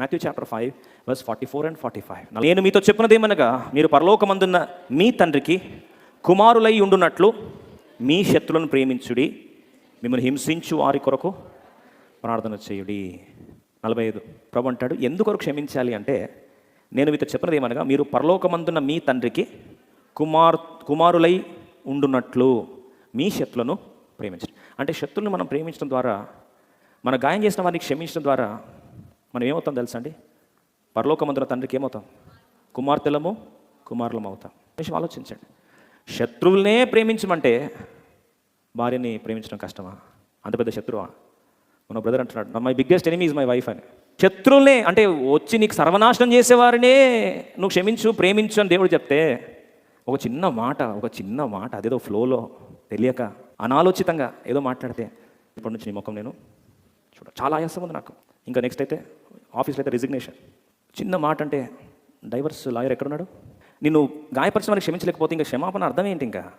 Matthew chapter five verse forty four and forty five నేను మీతో చెప్పినదేమనగా మీరు పరలోకమందున్న మీ తండ్రికి కుమారులై ఉండునట్లు మీ శత్రులను ప్రేమించుడి మిమ్మల్ని హింసించు వారి కొరకు ప్రార్థన చేయుడి. నలభై ఐదు. ప్రభు అంటాడు ఎందుకొరకు క్షమించాలి అంటే నేను మీతో చెప్పినది ఏమనగా మీరు పరలోకమందున్న మీ తండ్రికి కుమార్ కుమారులై ఉండునట్లు మీ శత్రులను ప్రేమించడం. అంటే శత్రులను మనం ప్రేమించడం ద్వారా మన గాయం చేసిన వారిని క్షమించడం ద్వారా మనం ఏమవుతాం తెలుసా అండి? పరలోకమందున తండ్రికి ఏమవుతాం? కుమార్తెలము కుమారులం అవుతాం. కొంచెం ఆలోచించండి. శత్రువులనే ప్రేమించమంటే భార్యని ప్రేమించడం కష్టమా? అంత పెద్ద శత్రువా? మన బ్రదర్ అంటున్నాడు my biggest enemy is my wife అని. శత్రువులనే అంటే వచ్చి నీకు సర్వనాశనం చేసేవారినే నువ్వు క్షమించు ప్రేమించు అని దేవుడు చెప్తే ఒక చిన్న మాట ఒక చిన్న మాట అదేదో ఫ్లోలో తెలియక అనాలోచితంగా ఏదో మాట్లాడితే ఇప్పటి నుంచి నీ ముఖం నేను చూడ చాలా ఆయాసం ఉంది నాకు. ఇంకా నెక్స్ట్ అయితే ఆఫీస్లో అయితే రిజిగ్నేషన్ చిన్న మాట అంటే డైవర్స్ లాయర్ ఎక్కడున్నాడు? నిన్ను గాయపరిచిన వారికి క్షమించలేకపోతే ఇంకా క్షమాపణ అర్థం ఏంటి ఇంకా?